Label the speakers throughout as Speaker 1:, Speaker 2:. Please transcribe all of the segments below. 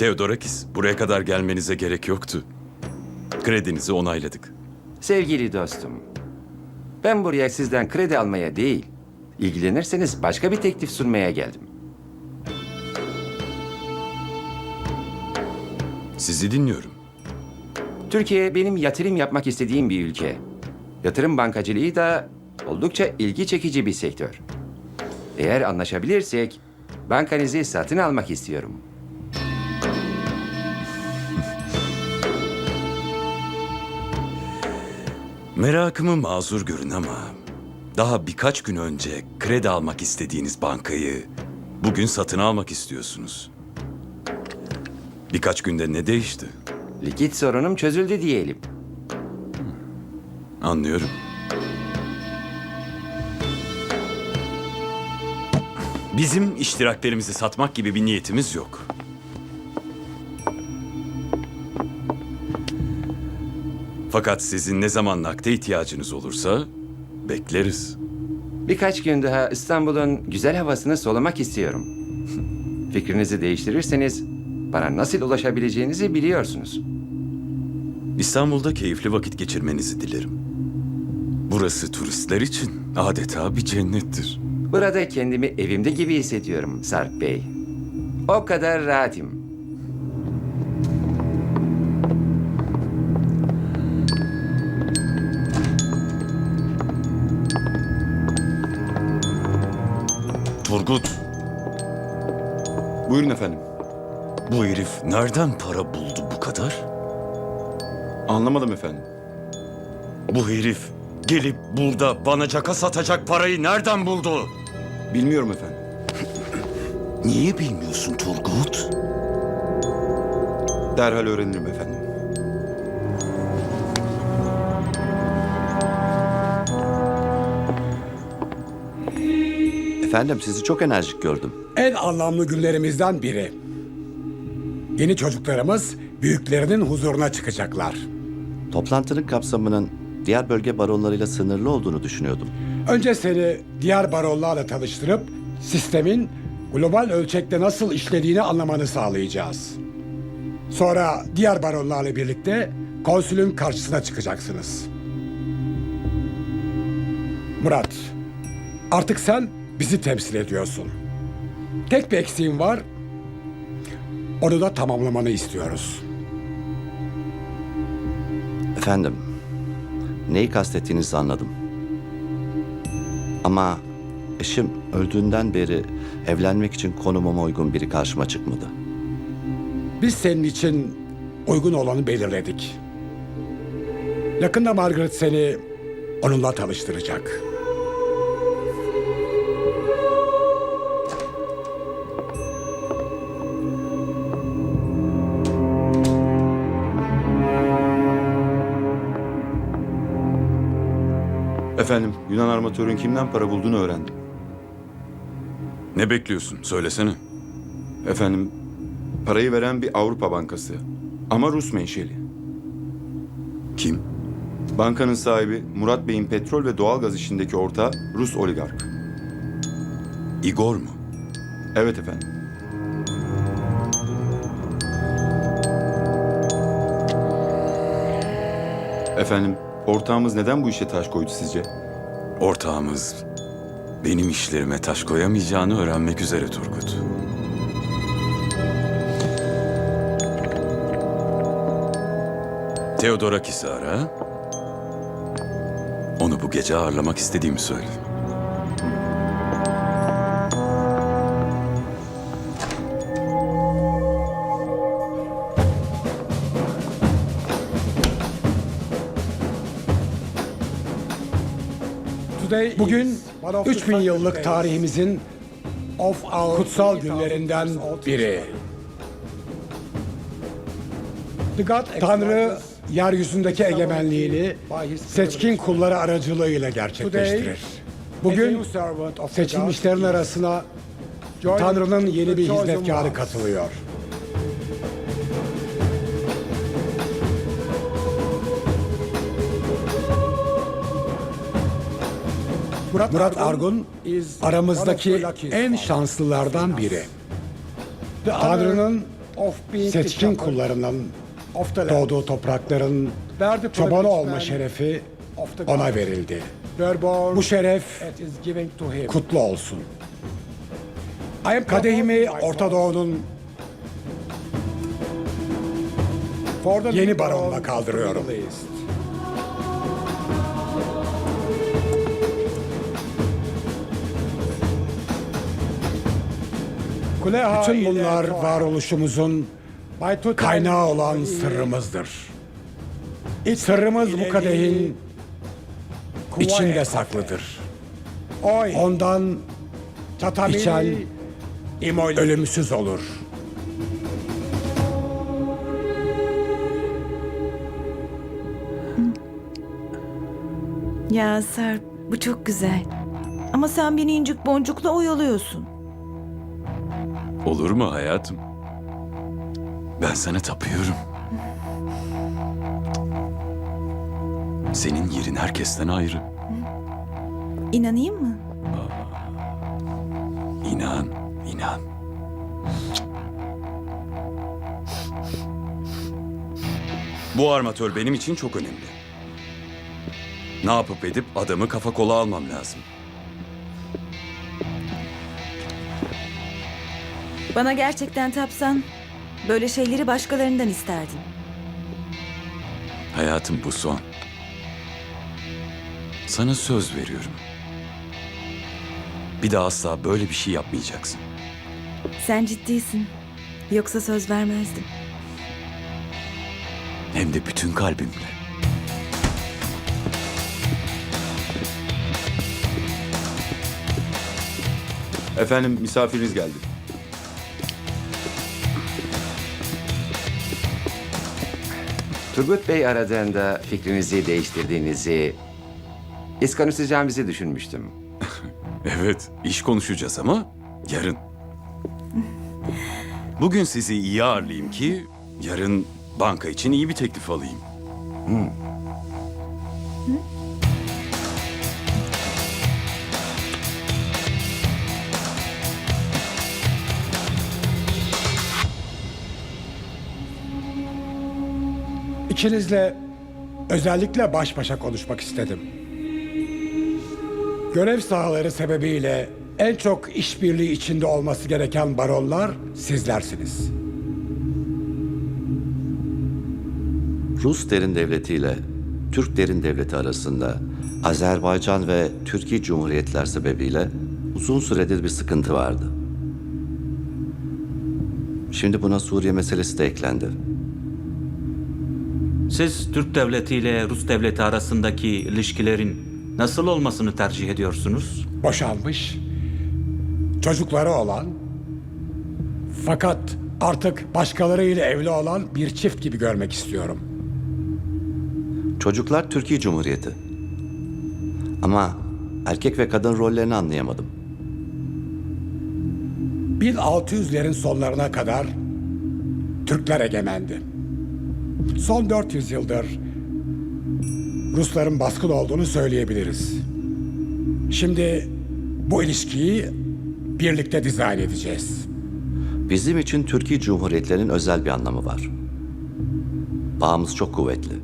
Speaker 1: Theodorakis, buraya kadar gelmenize gerek yoktu. Kredinizi onayladık.
Speaker 2: Sevgili dostum, ben buraya sizden kredi almaya değil, ilgilenirseniz başka bir teklif sunmaya geldim.
Speaker 1: Sizi dinliyorum.
Speaker 2: Türkiye benim yatırım yapmak istediğim bir ülke. Yatırım bankacılığı da oldukça ilgi çekici bir sektör. Eğer anlaşabilirsek bankanızı satın almak istiyorum.
Speaker 1: Merakımı mazur görün ama daha birkaç gün önce kredi almak istediğiniz bankayı bugün satın almak istiyorsunuz. Birkaç günde ne değişti?
Speaker 2: Likit sorunum çözüldü diyelim.
Speaker 1: Anlıyorum. Bizim iştiraklerimizi satmak gibi bir niyetimiz yok. Fakat sizin ne zaman nakde ihtiyacınız olursa bekleriz.
Speaker 2: Birkaç gün daha İstanbul'un güzel havasını solumak istiyorum. Fikrinizi değiştirirseniz bana nasıl ulaşabileceğinizi biliyorsunuz.
Speaker 1: İstanbul'da keyifli vakit geçirmenizi dilerim. Burası turistler için adeta bir cennettir.
Speaker 2: Burada kendimi evimde gibi hissediyorum Sarp Bey. O kadar rahatım.
Speaker 1: Turgut,
Speaker 3: Buyurun efendim.
Speaker 1: bu herif nereden para buldu bu kadar?
Speaker 3: Anlamadım efendim.
Speaker 1: Bu herif gelip burada bana caka satacak parayı nereden buldu?
Speaker 3: Bilmiyorum efendim.
Speaker 1: Niye bilmiyorsun Turgut?
Speaker 3: Derhal öğrenirim efendim.
Speaker 4: Efendim sizi çok enerjik gördüm.
Speaker 5: En anlamlı günlerimizden biri. Yeni çocuklarımız büyüklerinin huzuruna çıkacaklar.
Speaker 4: Toplantının kapsamının diğer bölge baronlarıyla sınırlı olduğunu düşünüyordum.
Speaker 5: Önce seni diğer baronlarla tanıştırıp sistemin global ölçekte nasıl işlediğini anlamanı sağlayacağız. Sonra diğer baronlarla birlikte konsülün karşısına çıkacaksınız. Murat, artık sen bizi temsil ediyorsun. Tek bir eksiğin var. Onu da tamamlamanı istiyoruz.
Speaker 4: Efendim, neyi kastettiğinizi anladım. Ama eşim öldüğünden beri evlenmek için konumuma uygun biri karşıma çıkmadı.
Speaker 5: Biz senin için uygun olanı belirledik. Yakında Margaret seni onunla tanıştıracak.
Speaker 3: Efendim, Yunan armatörün kimden para bulduğunu öğrendim.
Speaker 1: Ne bekliyorsun? Söylesene.
Speaker 3: Efendim, parayı veren bir Avrupa bankası. Ama Rus menşeli.
Speaker 1: Kim?
Speaker 3: Bankanın sahibi Murat Bey'in petrol ve doğalgaz işindeki ortağı Rus oligark.
Speaker 1: Igor mu?
Speaker 3: Evet efendim. Efendim, ortağımız neden bu işe taş koydu sizce?
Speaker 1: Ortağımız benim işlerime taş koyamayacağını öğrenmek üzere Turgut. Theodorakis'i ara. Onu bu gece ağırlamak istediğimi söyle.
Speaker 5: Bugün 3000 yıllık tarihimizin kutsal günlerinden biri. Tanrı yeryüzündeki egemenliğini seçkin kulları aracılığıyla gerçekleştirir. Bugün seçilmişlerin arasına Tanrı'nın yeni bir hizmetkarı katılıyor. Murat Argun aramızdaki en şanslılardan biri. Tanrı'nın seçkin kullarının doğduğu toprakların çobanı olma şerefi ona verildi. Bu şeref kutlu olsun. Kadehimi Orta Doğu'nun yeni baronuna kaldırıyorum. Bütün bunlar varoluşumuzun kaynağı olan sırrımızdır. Sırrımız bu kadehin içinde saklıdır. Ondan içen ölümsüz olur.
Speaker 6: Ya Sarp bu çok güzel. Ama sen beni incik boncukla oyalıyorsun.
Speaker 1: Olur mu hayatım? Ben sana tapıyorum. Senin yerin herkesten ayrı.
Speaker 6: İnanayım mı?
Speaker 1: İnan, inan. Bu armatör benim için çok önemli. Ne yapıp edip adamı kafa kola almam lazım.
Speaker 6: Bana gerçekten tapsan böyle şeyleri başkalarından isterdin.
Speaker 1: Hayatım bu son. Sana söz veriyorum. Bir daha asla böyle bir şey yapmayacaksın.
Speaker 6: Sen ciddisin. Yoksa söz vermezdim.
Speaker 1: Hem de bütün kalbimle.
Speaker 3: Efendim misafiriniz geldi.
Speaker 2: Turgut Bey aradığında fikrinizi değiştirdiğinizi, iskonuşacağımızı düşünmüştüm.
Speaker 1: Evet, iş konuşacağız ama yarın. Bugün sizi iyi ağırlayayım ki yarın banka için iyi bir teklif alayım.
Speaker 5: İkinizle özellikle baş başa konuşmak istedim. Görev sahaları sebebiyle en çok işbirliği içinde olması gereken baronlar sizlersiniz.
Speaker 4: Rus derin devleti ile Türk derin devleti arasında Azerbaycan ve Türkiye Cumhuriyetler sebebiyle uzun süredir bir sıkıntı vardı. Şimdi buna Suriye meselesi de eklendi.
Speaker 7: Siz Türk devleti ile Rus devleti arasındaki ilişkilerin nasıl olmasını tercih ediyorsunuz?
Speaker 5: Boşanmış, çocukları olan fakat artık başkalarıyla evli olan bir çift gibi görmek istiyorum.
Speaker 4: Çocuklar Türkiye Cumhuriyeti. Ama erkek ve kadın rollerini anlayamadım.
Speaker 5: 1600'lerin sonlarına kadar Türkler egemendi. Son 400 yıldır Rusların baskın olduğunu söyleyebiliriz. Şimdi bu ilişkiyi birlikte dizayn edeceğiz.
Speaker 4: Bizim için Türkiye Cumhuriyetlerinin özel bir anlamı var. Bağımız çok kuvvetli.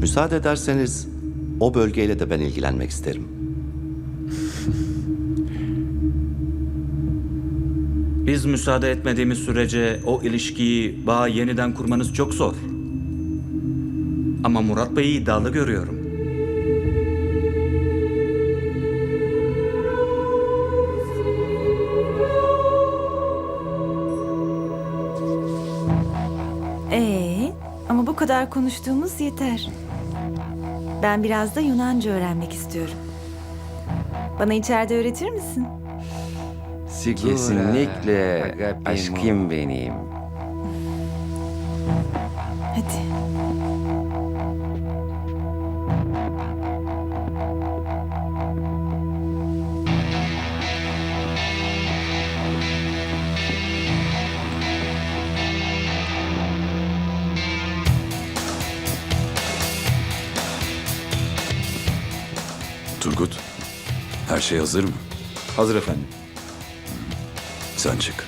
Speaker 4: Müsaade ederseniz o bölgeyle de ben ilgilenmek isterim.
Speaker 7: Biz müsaade etmediğimiz sürece o ilişkiyi, bağı yeniden kurmanız çok zor. Ama Murat Bey'i iddialı görüyorum.
Speaker 6: Ee, ama bu kadar konuştuğumuz yeter. Ben biraz da Yunanca öğrenmek istiyorum. Bana içeride öğretir misin?
Speaker 2: Kesinlikle aşkım benim.
Speaker 6: Hadi.
Speaker 1: Turgut, her şey hazır mı?
Speaker 3: Hazır efendim.
Speaker 1: Sen çık.